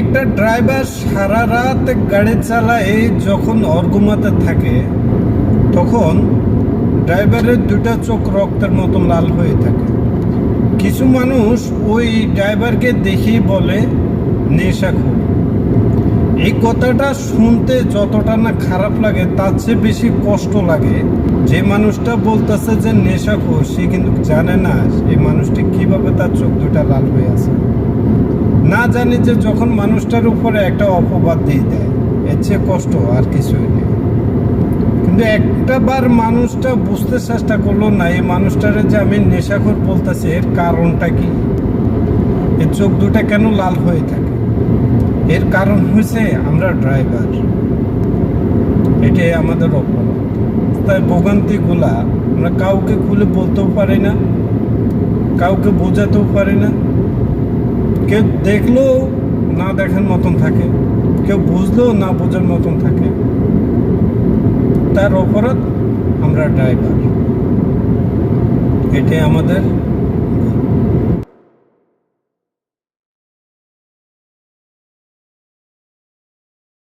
একটা ড্রাইভার সারা রাত গাড়ি চালায় যখন অর্গুমাতে থাকে, তখন ড্রাইভারের দুটা চোখ রক্তের মতো লাল হয়ে থাকে। কিছু মানুষ ওই ড্রাইভারকে দেখেই বলে নেশাখোর এই কথাটা শুনতে যতটা না খারাপ লাগে, তার চেয়ে বেশি কষ্ট লাগে। যে মানুষটা বলতেছে যে নেশাখোর সে কিন্তু জানে না এই মানুষটি কীভাবে তার চোখ দুটা লাল হয়ে আছে। না জানি যে যখন মানুষটার উপরে একটা অপবাদ দিয়ে দেয়, এর চেয়ে কষ্ট আর কিছুই নেই। কিন্তু একটা বার মানুষটা বুঝতে চেষ্টা করল না, এই মানুষটারে যে আমি নেশাখোর বলতেছি, এর কারণটা কি? এর চোখ দুটা কেন লাল হয়ে থাকে? এর কারণ হয়েছে আমরা ড্রাইভার। এটাই আমাদের অপরাধ। তাই ভোগান্তিগুলা আমরা কাউকে খুলে বলতেও পারি না, কাউকে বোঝাতেও পারি না। কেউ দেখলেও না দেখার মতন থাকে। কেউ বুঝলেও না বোঝার মতন থাকে। তার অপরাধ আমরা ড্রাইভার এটাই আমাদের